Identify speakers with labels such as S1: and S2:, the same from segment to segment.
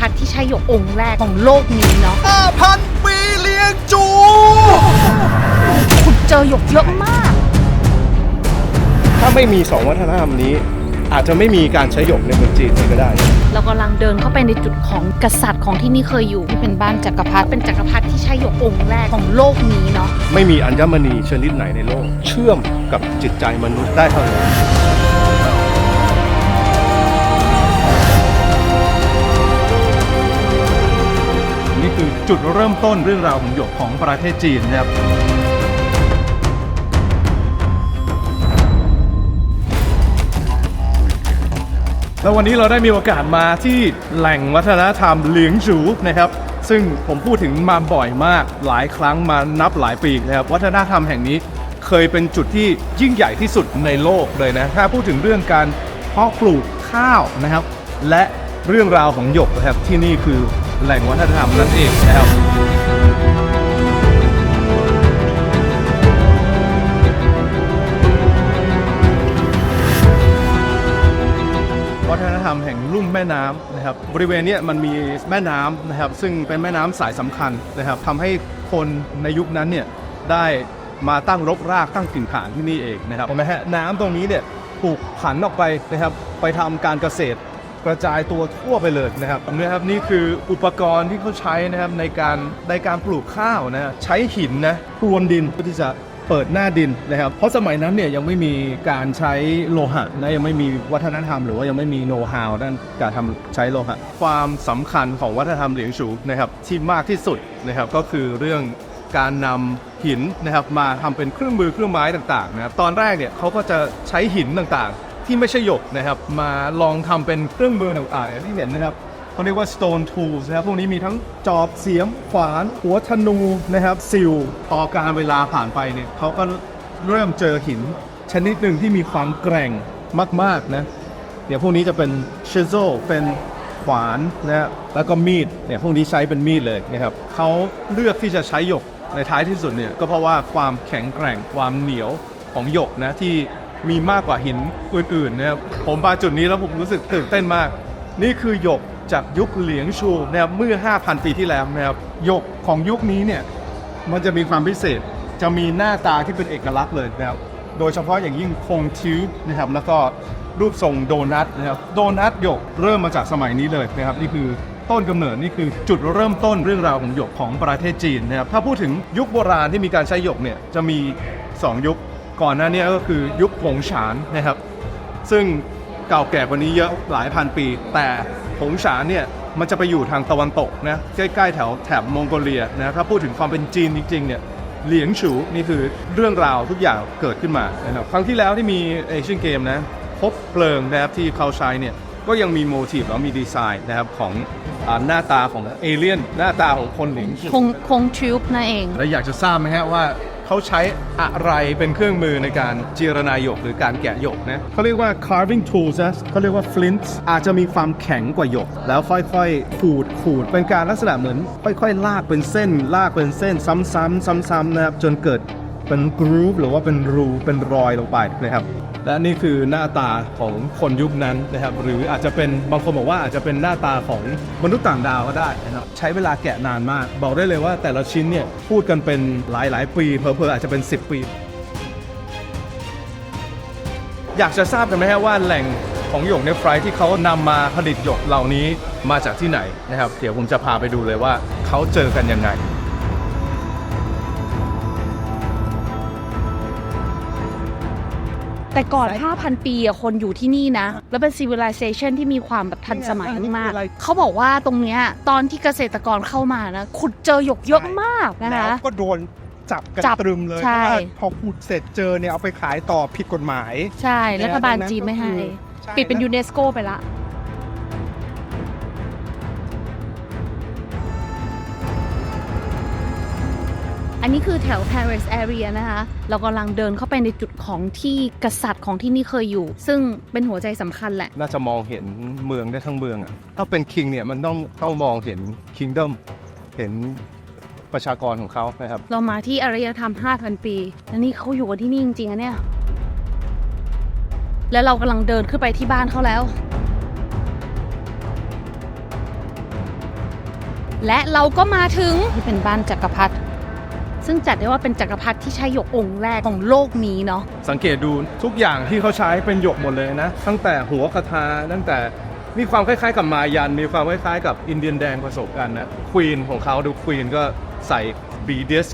S1: พรรดิที่ใช้หยกองค์แรกของโลกนี้เนาะ
S2: ห้าพันปีเลี้ยงจู
S1: ขุดเจอหยกเยอะมาก
S2: ถ้าไม่มีสองวัฒนธรรมนี้ อาจจะไม่มีการใช้หยกในเมืองจีนเลยก็ได้
S1: เรากำลังเดินเข้าไปในจุดของกษัตริย์ของที่นี่เคยอยู่ที่เป็นบ้านจักรพรรดิเป็นจักรพรรดิที่ใช้หยกองค์แรกของโลกนี้เนาะ
S2: ไม่มีอัญมณีชนิดไหนในโลก เชื่อมกับจิตใจมนุษย์ได้เท่านี้
S3: คือจุดเริ่มต้นเรื่องราวของหยกของประเทศจีนนะครับแล้ววันนี้เราได้มีโอกาสมาที่แหล่งวัฒนธรรมเหลียงจูนะครับ ซึ่งผมพูดถึงมาบ่อยมากหลายครั้งมานับหลายปีนะครับ วัฒนธรรมแห่งนี้เคยเป็นจุดที่ยิ่งใหญ่ที่สุดในโลกเลยนะ ถ้าพูดถึงเรื่องการเพาะปลูกข้าวนะครับ และเรื่องราวของหยกนะครับที่นี่คือ แหล่งวัฒนธรรมนั่นเองนะครับวัฒนธรรมแห่งลุ่มแม่น้ำนะครับบริเวณนี้มันมีแม่น้ำนะครับซึ่งเป็นแม่น้ำสายสำคัญนะครับทำให้คนในยุคนั้นเนี่ยได้มาตั้งรกรากตั้งถิ่นฐานที่นี่เองนะครับเห็นไหมฮะน้ำตรงนี้เนี่ยถูกผันออกไปนะครับไปทำการเกษตร กระจายตัวทั่วไปเลยนะครับนะครับนี่คืออุปกรณ์ที่เขาใช้นะครับในการในการปลูกข้าวนะใช้หินนะพรวนดินเพื่อที่จะเปิดหน้าดินนะครับ เพราะสมัยนั้นเนี่ยยังไม่มีการใช้โลหะนะยังไม่มีวัฒนธรรม หรือว่ายังไม่มีโน้ตฮาวด้านการทำใช้โลหะ ความสำคัญของวัฒนธรรมเหลียงฉูนะครับที่มากที่สุดนะครับก็คือเรื่องการนำหินนะครับมาทำเป็นเครื่องมือเครื่องไม้ต่างๆนะครับตอนแรกเนี่ยเขาก็จะใช้หินต่างๆ ที่ไม่ใช่หยกนะครับ มาลองทำเป็นเครื่องมือต่างๆอย่างที่เห็นนะครับเขาเรียกว่า stone tools นะครับ พวกนี้มีทั้งจอบเสียมขวาน หัวธนูนะครับซิลพอการเวลาผ่านไปเนี่ยเขาก็เริ่มเจอหิน ชนิดหนึ่งที่มีความแกร่งมากๆนะ เดี๋ยวพวกนี้จะเป็น chisel เป็นขวานนะฮะแล้วก็มีดเนี่ยพวกนี้ใช้เป็นมีดเลยนะครับเขาเลือกที่จะใช้หยกในท้ายที่สุดเนี่ยก็เพราะว่าความแข็งแกร่งความเหนียวของหยกนะที่ มีมากกว่าหินอื่นๆนะครับผมมาจุดนี้แล้วผมรู้สึกตื่นเต้นมาก นี่คือหยกจากยุคเหลียงชูนะครับเมื่อ 5,000 ปีที่แล้วนะครับหยกของยุคนี้เนี่ยมันจะมีความพิเศษจะมีหน้าตาที่เป็นเอกลักษณ์เลยนะครับโดยเฉพาะอย่างยิ่งโครงทิวนะครับแล้วก็รูปทรงโดนัทนะครับโดนัทหยกเริ่มมาจากสมัยนี้เลยนะครับนี่คือต้นกำเนิดนี่คือจุดเริ่มต้นเรื่องราวของหยกของประเทศจีนนะครับถ้าพูดถึงยุคโบราณที่มีการใช้หยกเนี่ยจะมี 2 ยุค ก่อนหน้านี้ก็คือยุคหงฉานนะครับ ซึ่งเก่าแก่กว่านี้เยอะหลายพันปี แต่หงฉานเนี่ยมันจะไปอยู่ทางตะวันตกนะใกล้ๆแถวแถบมองโกเลียนะถ้าพูดถึงความเป็นจีนจริงๆเนี่ยเหลียงฉูนี่คือเรื่องราวทุกอย่างเกิดขึ้นมานะครับครั้งที่แล้วที่มีเอเชียนเกมนะพบเพลิงนะครับที่เขาใช้เนี่ยก็ยังมีโมทีฟแล้วมีดีไซน์นะครับของอาหน้าตาของเอเลี่ยนหน้าตาของคนเหลียงฉู
S1: คงคงทิวบนั่นเอง
S3: แล้วอยากจะทราบไหมฮะว่า เขาใช้อะไรเป็นเครื่องมือในการเจรนายหยกหรือการแกะหยกนะเขาเรียกว่า carving tools นะเขาเรียกว่า flint อาจจะมีความแข็งกว่าหยก แล้วค่อยๆขูดขูดเป็นการลักษณะเหมือน ค่อยๆ ลากเป็นเส้น ลากเป็นเส้น ซ้ำๆซ้ำๆนะครับจนเกิดเป็นกรูฟหรือว่าเป็นรูเป็นรอยลงไปนะครับ และนี่คือหน้าตาของคนยุคนั้นนะครับ หรืออาจจะเป็นบางคนบอกว่าอาจจะเป็นหน้าตาของมนุษย์ต่างดาวก็ได้นะครับใช้เวลาแกะนานมาก บอกได้เลยว่าแต่ละชิ้นเนี่ยพูดกันเป็นหลายหลายๆปีเพอเพออาจจะเป็น 10 ปี อยากจะทราบกันไหมฮะว่าแหล่งของหยกในไฟร์ที่เขานำมาผลิตหยกเหล่านี้มาจากที่ไหนนะครับ เดี๋ยวผมจะพาไปดูเลยว่าเขาเจอกันยังไง
S1: แต่ก่อน 5,000 ปีอะคนอยู่ที่นี่นะ แล้วเป็น civilization ที่มีความแบบทันสมัยมากๆเขาบอกว่าตรงเนี้ยตอนที่เกษตรกรเข้ามานะขุดเจอหยกเยอะมากนะ
S4: แล้ว
S1: คะ
S4: ก็โดนจับกัน
S1: จับ
S4: ตรึมเลย
S1: ใช่
S4: เพราะว่าพอขุดเสร็จเจอเนี่ยเอาไปขายต่อผิดกฎหมาย
S1: ใช่รัฐบาลจีนไม่ให้
S4: ใช่
S1: ปิดเป็นยูเนสโกไปละ นนี้คือแถว Paris area นะคะ เรากำลังเดินเข้าไปในจุดของที่กษัตริย์ของที่นี่เคยอยู่ ซึ่งเป็นหัวใจสำคัญแหละ
S2: น่าจะมองเห็นเมืองได้ทั้งเมืองอะ ถ้าเป็นคิงเนี่ยมันต้องต้องมองเห็นคิงด o มเห็นประชากรของเขานะครับ
S1: เรามาที่อารยธรรม 5,000 ปี แล้วนี่เขาอยู่กันที่นี่จริงๆอะเนี่ย แล้วเรากำลังเดินขึ้นไปที่บ้านเขาแล้ว และเราก็มาถึงที่เป็นบ้านจักรพรรดิ ซึ่งจัดได้ว่าเป็นจักรพรรดิที่ใช้หยกองค์แรกของโลกนี้เนาะ
S3: สังเกตดูทุกอย่างที่เขาใช้เป็นหยกหมดเลยนะ ตั้งแต่หัวคาถาตั้งแต่มีความคล้ายๆกับมายัน มีความคล้ายๆกับอินเดียนแดงผสมกันนะควีนของเขาดูควีนก็ใส่บีดิส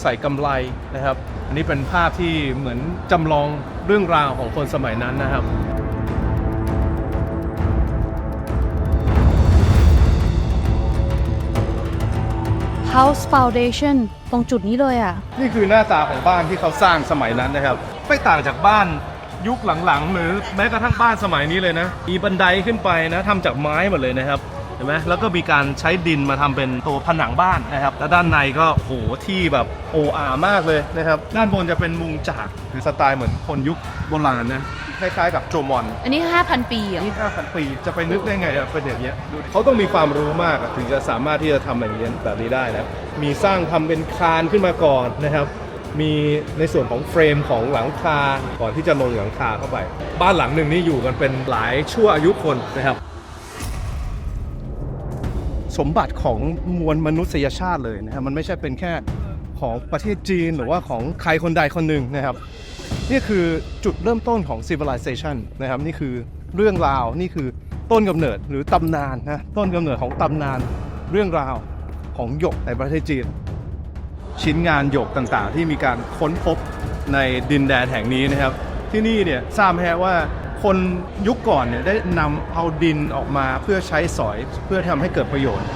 S3: ใส่กำไลนะครับ อันนี้เป็นภาพที่เหมือนจำลองเรื่องราวของคนสมัยนั้นนะครับ
S1: House Foundation ตรงจุดนี้เลยอะ
S3: นี่คือหน้าตาของบ้านที่เขาสร้างสมัยนั้นนะครับ ไม่ต่างจากบ้านยุคหลังๆ หรือแม้กระทั่งบ้านสมัยนี้เลยนะ มีบันไดขึ้นไปนะทำจากไม้หมดเลยนะครับเห็นไหมแล้วก็มีการใช้ดินมาทำเป็นตัวผนังบ้านนะครับ แล้วด้านในก็โหที่แบบโออามากเลยนะครับ ด้านบนจะเป็นมุงจากคือสไตล์เหมือนคนยุคโบราณนะ คล้ายๆกับโจมอน
S1: อันนี้ 5,000 ปีอะ
S3: นี่5,000ปีจะไปนึกได้ไงอะเป็นอย่างเงี้ยดูดิเขาต้องมีความรู้มากอะถึงจะสามารถที่จะทำอย่างเงี้ยแบบนี้ได้นะมีสร้างทำเป็นคานขึ้นมาก่อนนะครับ มีในส่วนของเฟรมของหลังคาก่อนที่จะลงหลังคาเข้าไป บ้านหลังหนึ่งนี่อยู่กันเป็นหลายชั่วอายุคนนะครับ
S2: สมบัติของมวลมนุษยชาติเลยนะครับมันไม่ใช่เป็นแค่ของประเทศจีนหรือว่าของใครคนใดคนหนึ่งนะครับ นี่คือจุดเริ่มต้นของ civilization นะครับ นี่คือเรื่องราวนี่คือต้นกำเนิดหรือตำนานนะต้นกำเนิดของตำนานเรื่องราวของหยกในประเทศจีน
S3: ชิ้นงานหยกต่างๆ ที่มีการค้นพบในดินแดนแห่งนี้นะครับ ที่นี่เนี่ยทราบไหมฮะว่าคนยุคก่อนเนี่ยได้นำเอาดินออกมาเพื่อใช้สอยเพื่อทำให้เกิดประโยชน์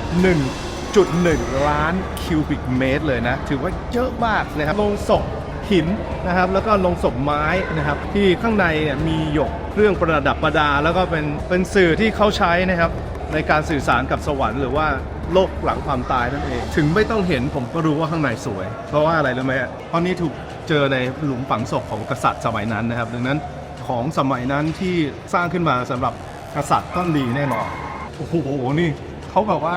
S3: 1.1 ล้านคิวบิกเมตรเลยนะ ถือว่าเยอะมากนะครับลงศพ หินนะครับแล้วก็ลงศพไม้นะครับที่ข้างในเนี่ยมีหยกเครื่องประดับประดา แล้วก็เป็นเป็นสื่อที่เขาใช้นะครับในการสื่อสารกับสวรรค์หรือว่าโลกหลังความตายนั่นเอง ถึงไม่ต้องเห็นผมก็รู้ว่าข้างในสวย เพราะว่าอะไรรู้ไหมฮะเพราะนี่ถูกเจอในหลุมฝังศพของกษัตริย์สมัยนั้นนะครับ ดังนั้นของสมัยนั้นที่สร้างขึ้นมาสำหรับกษัตริย์ต้องดีแน่นอนโอ้โหนี่เขาแบบว่า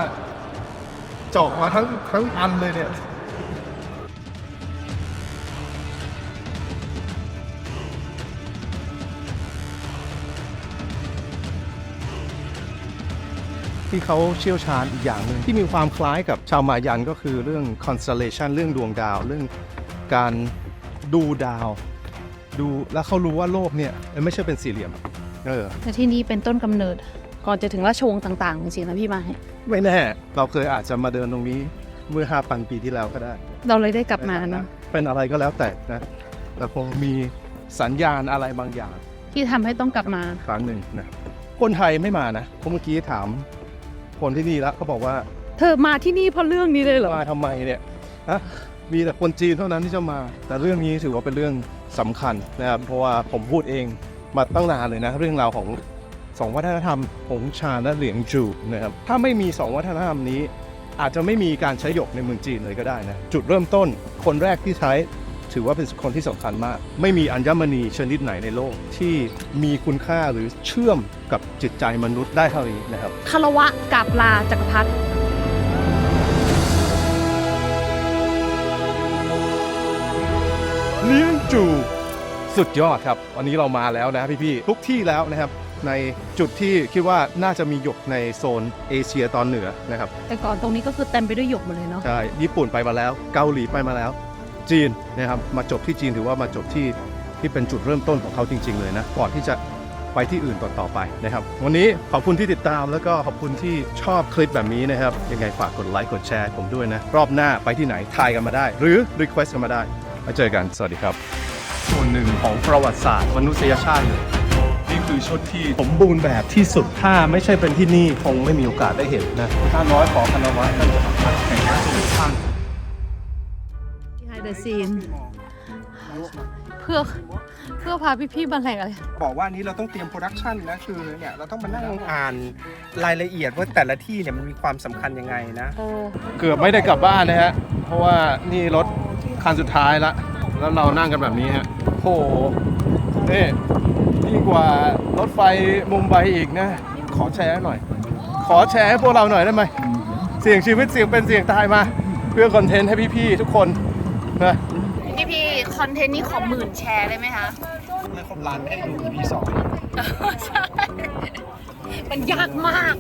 S3: เจาะมาทั้งทั้งอันเลยเนี่ย
S2: ที่เขาเชี่ยวชาญอีกอย่างหนึ่งที่มีความคล้ายกับชาวมายันก็คือเรื่อง constellation เรื่องดวงดาว เรื่องการดูดาว ดูแล้วเขารู้ว่าโลกเนี่ยไม่ใช่เป็นสี่เหลี่ยมเออ
S1: และที่นี่เป็นต้นกำเนิดก่อนจะถึงราชวงศ์ต่างๆจริงๆนะพี่ไม้
S2: ไม่แน่ เราเคยอาจจะมาเดินตรงนี้เมื่อ 5,000 ปีที่แล้วก็ได้
S1: เราเลยได้กลับมาเนาะ
S2: เป็นอะไรก็แล้วแต่นะแต่คงมีสัญญาณอะไรบางอย่าง
S1: ที่ทำให้ต้องกลับมา
S2: ครั้งหนึ่งนะคนไทยไม่มานะเพราะเมื่อกี้ถาม คนที่นี่แล้วเขาบอกว่า
S1: เธอมาที่นี่เพราะเรื่องนี้เลยเหรอ
S2: มาทำไมเนี่ยฮะมีแต่คนจีนเท่านั้นที่จะมา แต่เรื่องนี้ถือว่าเป็นเรื่องสำคัญนะครับเพราะว่าผมพูดเองมาตั้งนานเลยนะ เรื่องราวของสองวัฒนธรรมหงชาและเหลียงจูนะครับถ้าไม่มีสองวัฒนธรรมนี้ อาจจะไม่มีการใช้หยกในเมืองจีนเลยก็ได้นะจุดเริ่มต้นคนแรกที่ใช้ ถือว่าเป็นคนที่สำคัญมาก ไม่มีอัญมณีชนิดไหนในโลก ที่มีคุณค่าหรือเชื่อมกับจิตใจมนุษย์ได้เท่านี้นะครับ
S1: คารวะกราบลาจักรพรรดิ
S2: เลี้ยงจูสุดยอดครับ วันนี้เรามาแล้วนะพี่ๆทุกที่แล้วนะครับในจุดที่คิดว่าน่าจะมีหยกในโซนเอเชียตอนเหนือนะครับ
S1: แต่ก่อนตรงนี้ก็คือเต็มไปด้วยหยกหมดเลยเนาะ
S2: ใช่ญี่ปุ่นไปมาแล้ว เกาหลีไปมาแล้ว จีนนะครับมาจบที่จีนถือว่ามาจบที่ที่เป็นจุดเริ่มต้นของเขาจริง ๆ เลยนะก่อนที่จะไปที่อื่นต่อต่อไปนะครับ วันนี้ขอบคุณที่ติดตามแล้วก็ขอบคุณที่ชอบคลิปแบบนี้นะครับ ยังไงฝากกดไลค์กดแชร์ผมด้วยนะ รอบหน้าไปที่ไหนทายกันมาได้ หรือ Request กันมาได้มาเจอกันสวัสดีครับ
S3: ส่วนหนึ่งของประวัติศาสตร์มนุษยชาติเลยนี่คือชุดที่สมบูรณ์แบบที่สุดถ้าไม่ใช่เป็นที่นี่คงไม่มีโอกาสได้เห็นนะถ้าน้อยขอคณะวัฒน์ท่านจะทำแข่งขันสู่ ท่าน
S1: behind the scene เพื่อเพื่อพาพี่ๆมาแหลกอะไร
S4: บอกว่าอันนี้เราต้องเตรียมโปรดักชันนะคือเนี่ยเราต้องมานั่งอ่านรายละเอียดว่าแต่ละที่เนี่ยมันมีความสำคัญยังไงนะ
S1: เออ
S3: เกือบไม่ได้กลับบ้านนะฮะ เพราะว่านี่รถคันสุดท้ายละ แล้วเรานั่งกันแบบนี้ฮะโหนี่ยิ่งกว่ารถไฟมุมไบอีกนะ ขอแชร์หน่อย ขอแชร์ให้พวกเราหน่อยได้ไหม เสี่ยงชีวิตเสี่ยงเป็นเสี่ยงตายมา เพื่อคอนเทนต์ให้พี่ๆทุกคนนะ
S1: พี่พี่คอนเทนต์นี้ขอหมื่นแชร์ได้ไหมคะ
S4: ไม่ครบร้านให้ดู EP สอง
S1: ใช่ มันยากมาก